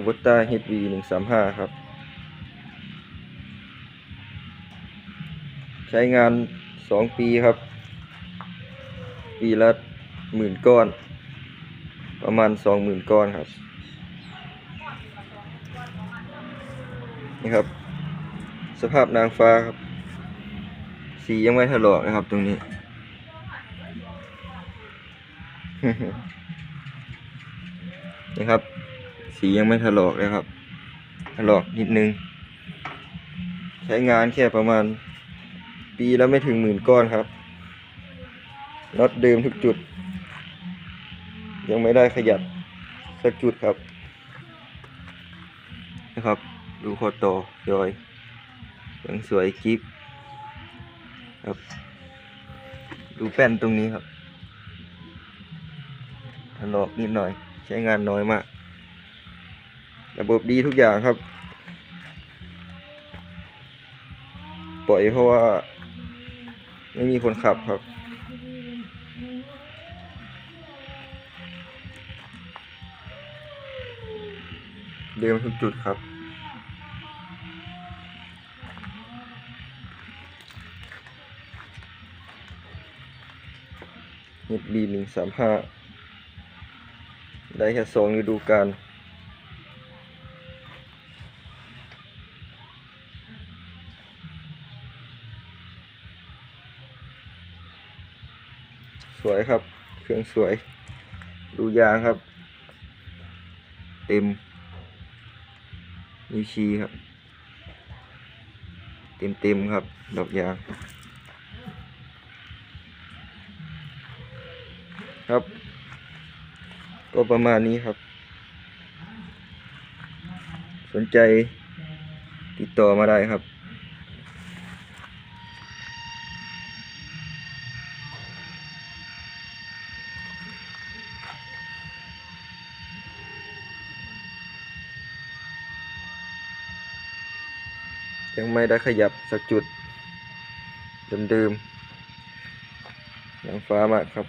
คูบต้า HV หนึ่งสามห้าครับ ใช้งานสองปีครับ ปีละหมื่นก้อน ประมาณสองหมื่นก้อนครับ นี่ครับ สภาพนางฟ้าครับ สียังไม่ถลอกนะครับตรงนี้นี่ครับ สียังไม่ถลอกเลยครับ ถลอกนิดนึง ใช้งานแค่ประมาณ ปีแล้วไม่ถึงหมื่นก้อนครับน็อตเดิมทุกจุด ยังไม่ได้ขยับสักจุดครับ นะครับ ดูคอต่อยอยยังสวยกิฟครับ ดูแป้นตรงนี้ครับถลอกนิดหน่อย ใช้งานน้อยมาก ระบบดีทุกอย่างครับ ปล่อยเพราะว่า ไม่มีคนขับครับ เดิมทุกจุดครับเฮดบีหนึ่งสามห้าได้แค่สองฤดูกาล สวยครับ เครื่องสวย ดูยางครับ เต็มนิวชีครับ เต็มเต็มครับ ดอกยาง ครับ ก็ประมาณนี้ครับ สนใจติดต่อมาได้ครับ ยังไม่ได้ขยับสักจุดเดิมๆยังฟ้ามากครับ